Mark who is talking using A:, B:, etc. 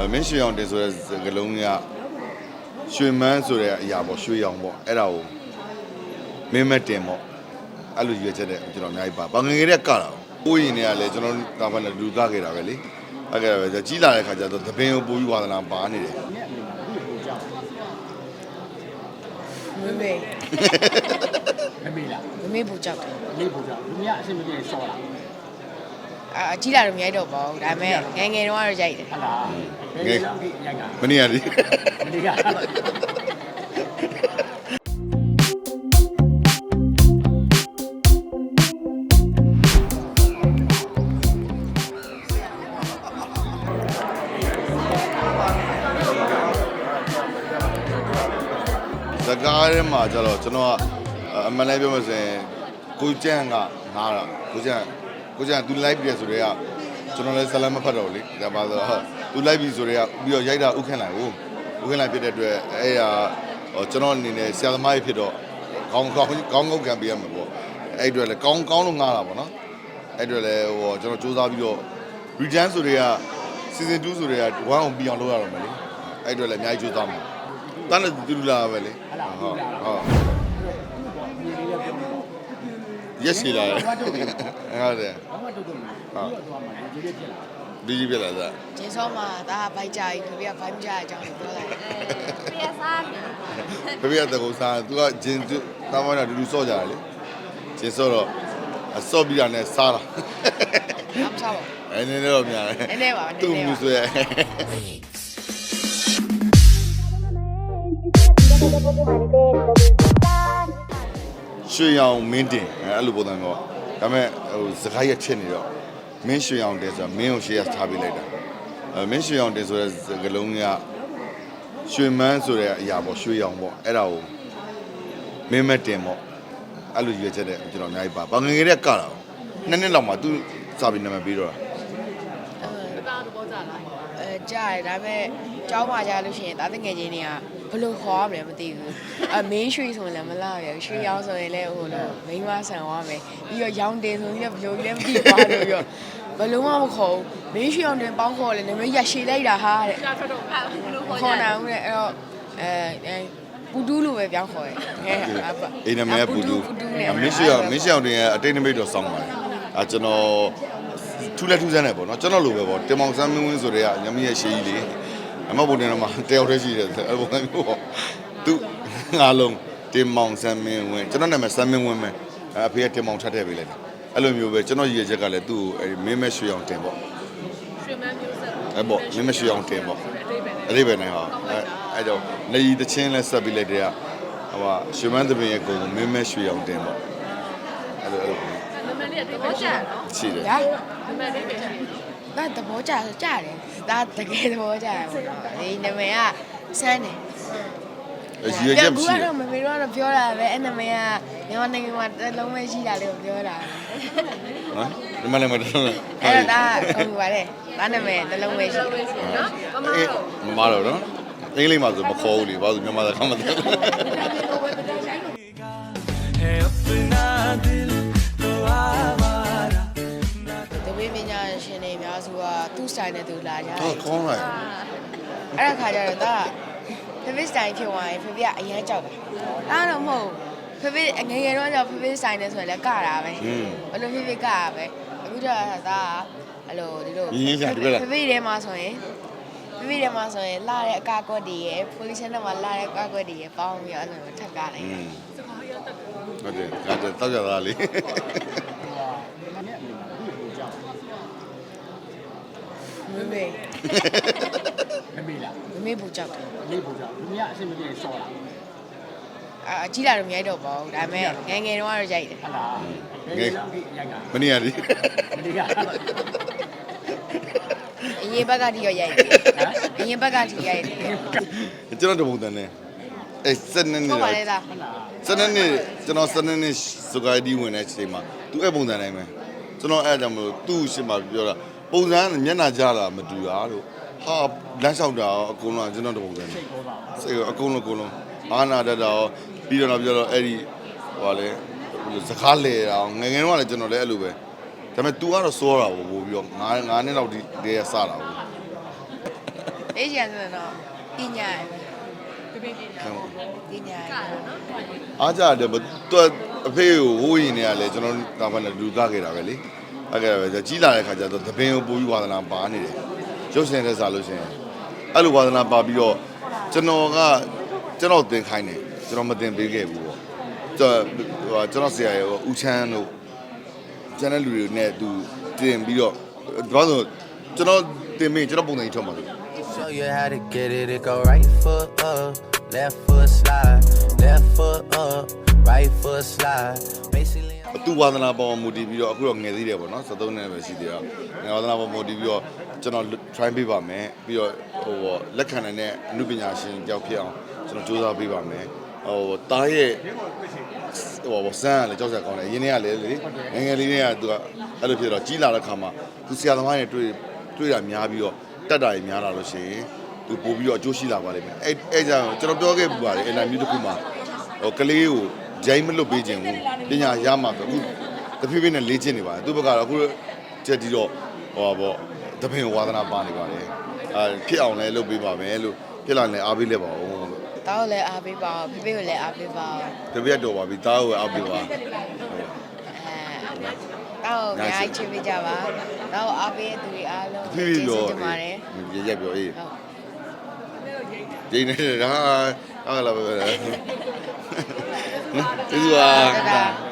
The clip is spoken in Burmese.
A: အဲမင်းရွှေအောင်တင်ဆိုတဲ့စကလုံးကရွှေမန်းဆိုတဲ့အရာပေါ့ရွှေအောင်ပေါ့အဲ့ဒါကိုမင်းမတင်ပေါ့အဲ့လိုရွေးချက်တဲ့ကျွန်တော်အများကြီးပါဘာငယ်ငယ်တည်းကတာကိုရင်တွေကလည်းကျွန်တော်တာဖန်နဲ့လူကခဲ့တာပဲလေအဲ့ကဲပဲကြီးလာတဲ့ခါကျတော့သပင်းကိုပိုးပြီးဝါသနာပါနေတယ်
B: မမေ
C: မမေးလား
B: မမေပူကြောက်တယ်
C: မေးဖို့ကြောင့်လူများအဆင်မပြေဆော်လာ
B: အာအကြီးလာတော့မရိုက်တော့ပါဘူးဒါပေမဲ့ငယ်ငယ်တော့ကတော့ရိုက်တယ်
C: ဟလာဘယ်လိုလဲရိုက်က
A: မနေ့ကလေ
C: မနေ့က
A: စကားထဲမှာကျတော့ကျွန်တော်ကအမှန်လည်းပြောမှဆိုရင်ကိုကျန့်ကငားတာကိုကျန့် ကိုကျန့် तू လိုက်ပြီဆိုတော့ကျွန်တော်လည်းဇလန်မဖတ်တော့လေဒါပါဆိုတော့ तू လိုက်ပြီဆိုတော့ပြီးတော့ရိုက်တာဥခန့်လိုက်ကိုဥခန့်လိုက်ဖြစ်တဲ့အတွက်အဲ့ရဟိုကျွန်တော်အနေနဲ့ဆရာသမားကြီးဖြစ်တော့ကောင်းကောင်းကောင်းကောင်းကံပေးရမှာပေါ့အဲ့အတွက်လည်းကောင်းကောင်းလို့ငားတာပေါ့နော်အဲ့အတွက်လည်းဟိုကျွန်တော်စူးစမ်းပြီးတော့ return ဆိုတွေက season 2ဆိုတွေက1အောင်ပြီးအောင်လုပ်ရတော့မယ်လေအဲ့အတွက်လည်းအများကြီးစူးစမ်းမှာတန်းလည်းတူတူလာပဲလေ
C: ဟလာဟုတ်လား
A: ဟုတ်
C: မြေလေးလည်းပြောတော့
A: ရက်စီလာတယ်ဟုတ်တယ်
C: ဘာမှတုတ်တုတ်မလို့ပြီးတော့မှဒီလေးဖြစ်လာ
A: ဒီကြီးပြလာတာ
B: ဂျင်းစောမှာဒါဘိုက်ကြကြီးဖေဖေကဘိုက်မကြတဲ့အကြောင်းကိုပြောလိုက်တယ်
D: ပြရစားတယ်
A: ဘယ်ပြတဲ့ကုစား तू ကဂျင်းတာမနာဒူဒူစော့ကြတယ်လေဂျင်းစော့တော့အစော့ပြီးတာနဲ့စားတာ
B: အမစားပါ
A: အဲ့နည်းတော့များတယ်
B: နည်းနည်းပါနည်းနည်းပါ
A: သူ့မျိုးဆိုရ ရွှေရောင်မင်းတင်အဲ့လိုပုံစံမျိုးဒါပေမဲ့ဟိုစကားရက်ဖြစ်နေတော့မင်းရွှေရောင်တင်ဆိုတာမင်းကိုရှေ့ကထားပေးလိုက်တာအဲမင်းရွှေရောင်တင်ဆိုတဲ့စကလုံးကရွှေမန်းဆိုတဲ့အရာပေါ့ရွှေရောင်ပေါ့အဲ့ဒါကိုမင်းမတင်ပေါ့အဲ့လိုရွေးချက်တဲ့ကျွန်တော်အများကြီးပါဘာငယ်ငယ်တည်းကတာနှစ်နှစ်လောက်မှသူစာပြီးနာမည်ပြီးတော့တာ
B: အဲကြားတယ်ဒါပေမဲ့ကျောင်းမှာကြားလို့ရှိရင်ဒါတငယ်ချင်းတွေက ဘယ်လိုခေါ်ရမလဲမသိဘူးအမင်းရွှေဆိုရင်လည်းမလာရဘူးရွှေရောင်ဆိုရင်လည်းဟိုလိုမိန်းမဆန်သွားမယ်ပြီးတော့ရောင်တင်ဆိုရင်လည်းဘယ်လိုလဲမသိပါလို့ပြီးတော့ဘယ်လုံးမှမခေါ်ဘူးမင်းရွှေအောင်တင်ပေါင်းခေါ်လဲနာမည်ရရှည်လိုက်တာဟာတဲ့
D: ကြာထွက်တော့ဖတ်ဘူးလို့ခေါ်
B: ခေါ်
D: ကြ
B: နိုင်ဦးတဲ့အဲ့တော့အဲအဲပူတူးလိုပဲပြောင်းခေါ်တယ်ငယ်အပ
A: အိမ်နာမည်ကပူတူ
B: ပူတူးနဲ့
A: မင်းရှိအောင်မင်းရှိအောင်တင်ရဲ့အတိတ်နမိတ်တော့စောင်းပါတယ်အဲကျွန်တော်ထူးလက်ထူးဆန်းတယ်ပေါ့နော်ကျွန်တော်လိုပဲပေါ့တင်မောင်ဆန်းမင်းဝင်းဆိုတဲ့ကညမရဲ့ရှေးကြီးလေ အမဘုံတင်တော့မှတယောက်တည်းရှိတယ်အဲ့လိုမျိုးပေါ့သူငါလုံးတင်မောင်ဆန်းမင်းဝင်းကျွန်တော်နာမည်ဆန်းမင်းဝင်းပဲအဲအဖေကတင်မောင်ထပ်ထည့်ပေးလိုက်တယ်အဲ့လိုမျိုးပဲကျွန်တော်ရည်ရချက်ကလည်းသူ့ကိုအဲ့ဒီမင်းမရွှေအောင်တင်ပေါ့
D: ရွှေမန်းမျိုးဆက်
A: အဲ့ပေါ့မင်းမရွှေအောင်တင်ပေါ့
D: အတိတ်ပဲနဲ့
A: အဲ့ဒီပဲနေဟာအဲ့အဲ့တော့နေရီတချင်းလဲဆက်ပြီးလိုက်တဲ့ကဟိုဟာရွှေမန်းသပင်ရဲ့ကိုမင်းမရွှေအောင်တင်ပေါ့အဲ့လိုအဲ့လို
D: နမလေးအတိတ်ပဲကြာနော်
A: ရှိတယ်
B: ဒါ
D: နမလေးပဲရှိတယ်
B: ဒါသဘောကျဆိုကြတယ် ဒါတကယ်သဘောကျတယ်ပေါ့နော်ဒီနာမည်ကဆန်းတယ်
A: အရည်ချက်မရှိ
B: ဘူး
A: ဘူး
B: ကတော့မမေတို့ကတော့ပြောတာပဲအဲ့နာမည်ကမြန်မာနိုင်ငံမှာတစ်လုံးပဲရှိတာလေးကိုပြောတာ
A: နော်ဒီမှာလည်းမတော်ဘူး
B: အဲ့တော့ဒါဟုတ်ပါလေဒါနာမည်တစ်လုံးပဲရှိတယ်
D: နော်မမ
A: အေး
D: တော့
A: မမတော့နော်အင်္ဂလိပ်မှာဆိုမခေါ်ဘူးလေဘာလို့မြန်မာစကားမသိဘူး
B: style နဲ့သူလာကြတယ်
A: ဟုတ်ကောင်းလိုက်
B: အဲ့ဒါခါကျတော့ဒါဖေဖေ style ဖြစ်သွားရင်ဖေဖေကအရင်ကြောက်တာအဲ့တော့မဟုတ်ဖေဖေငယ်ငယ်တော့ကြောက်ဖေဖေ style နဲ့ဆိုရင်လည်းကတာပဲဘယ်လိုဖေဖေကတာပဲအခုကျတော့ဒါအဲ့လိုဒီလိုဖေဖေထဲမှာဆိုရင်မိမိတွေမှာဆိုရင်လာတဲ့အကာကွက်တွေရယ်ပိုလီရှင်တွေမှာလာတဲ့အကာကွက်တွေရယ်ပေါင်းပြီးတော့အဲ့လိုထပ်ကားလိုက်တာ
A: ဟုတ်တယ်ဒါတော့တောက်ကြတာလေ
B: မမေ
C: မမေးလား
B: မမေပူကြောက်တယ်
C: မေးဖို့ကြောင့်လူများအဆင်မပြေဆော်လာ
B: အာအကြီးလာတော့မရိုက်တော့ပါဘူးဒါပေမဲ့ငယ်ငယ်တော့ကတော့ရိုက်တယ်
C: ဟလာဘယ်လိုလဲရိုက်က
A: မနေ့ကလေ
C: မနေ့က
B: အရင်ဘက်ကထိရောရိုက်တယ်အရင်ဘက်ကထိရိုက်တယ်
A: ကျွန်တော်တပုံတန်နေအဲစနေနေ့
B: ဟုတ်ပါလေသား
C: ဟလာ
A: စနေနေ့ကျွန်တော်စနေနေ့စကားဒီဝင်တဲ့အချိန်မှာသူအဲ့ပုံစံတိုင်းပဲကျွန်တော်အဲ့အကြောင့်မလို့သူ့ရှင်းမှာပြောတာ ပုံစံကမျက်နှာကြားတာမတူတာလို့ဟာလမ်းလျှောက်တာရောအကုန်လုံးကကျွန်တော်တပုံစံနေ
C: စိတ်ပေါ်ပါ
A: စိတ်ကအကုန်လုံးအကုန်လုံးအာနာတတ်တာရောပြီးတော့ပြောတော့အဲ့ဒီဟိုလေစကားလေအောင်ငယ်ငယ်တော့လည်းကျွန်တော်လည်းအဲ့လိုပဲဒါပေမဲ့ तू ကတော့စောတာပေါ့ပို့ပြီးတော့ငါးငါးနှစ်လောက်ဒီတည်းကစတာပေါ့
B: တပေးချင်ဆိုတော့ပညာရယ်ပဲ
D: ပြပြပြညာ
B: ပညာရ
D: က
B: ယ်
D: ရနော်
A: အားကြတယ်သူအဖေကိုဟိုးရင်နေရလဲကျွန်တော်တာဖန်နဲ့လူကခဲ့တာပဲလေ အဲ့ကဲပဲကြီးလာတဲ့ခါကျတော့သပင်ကိုပိုးပြီးဝါသနာပါနေတယ်ရုပ်ရှင်တဲ့စားလို့ရှိရင်အဲ့လိုဝါသနာပါပြီးတော့ကျွန်တော်ကကျွန်တော်သင်ခိုင်းတယ်ကျွန်တော်မသင်ပေးခဲ့ဘူးပေါ့ကျွန်တော်ကျွန်တော်ဆရာရဲ့ဦးချမ်းတို့ကျန်တဲ့လူတွေနဲ့သူတင်ပြီးတော့ဘာလို့ကျွန်တော်တင်မိကျွန်တော်ပုံစံကြီးထွက်မှာလို့
E: Show you how to get it. It go right foot up, left foot slide, left foot up, right foot slide. Basically,
A: သူဝါသနာပေါ်မူတည်ပြီးတော့အခုတော့ငယ်သေးတယ်ပေါ့နော်73နှစ်ပဲရှိသေးတော့ငယ်ဝါသနာပေါ်မူတည်ပြီးတော့ကျွန်တော် try ပေးပါမယ်ပြီးတော့ဟိုပေါ့လက်ခံနိုင်တဲ့အမှုပညာရှင်တယောက်ဖြစ်အောင်ကျွန်တော်စူးစမ်းပေးပါမယ်ဟိုတားရဲ့ဟိုပေါ့စမ်းရလေကြောက်စရာကောင်းတယ်အရင်ကလည်းလေငယ်ငယ်လေးတွေကသူကအဲ့လိုဖြစ်တော့ကြီးလာတဲ့ခါမှာသူဆရာသမားတွေတွေ့တွေ့တာများပြီးတော့တက်တာတွေများလာလို့ရှိရင်သူပို့ပြီးတော့အကျိုးရှိလာပါလိမ့်မယ်အဲ့အဲ့ကြောင့်ကျွန်တော်ပြောခဲ့ပူပါတယ်အင်တာဗျူးတစ်ခုမှာဟိုကလေးကို ဂျိမ်းမလွတ်ပေးခြင်းဘူးပညာရမှာဆိုအခုတဖြည်းဖြည်းနဲ့လေ့ကျင့်နေပါတယ်သူ့ဘက်ကတော့အခုချက်ဒီတော့ဟောပေါ့တပင်ဝါသနာပါနေပါတယ်အဲဖြစ်အောင်လည်းလုပ်ပေးပါမယ်လို့ဖြစ်လာရင်လည်းအားပေးလက်ပါဦးလို့
B: တောက်လည်းအားပေးပါအောင်ဖေဖေကိုလည်းအားပေးပါအောင်
A: တပည့်တော်ပါပြီတားကိုအားပေးပါ
B: အဲတောက်အများကြီးချစ်ပေးကြပါတောက်အားပေးတဲ့သူတွေအားလုံး
A: ဖြည်းဖြည်းပြော
B: တင်ပါတယ်
A: ရရက်ပြောအေး
B: ဟုတ်
A: ဂျင်းနေတာဟာဟာလာပဲ ပဲကျေးဇူးပါ
B: တဒါ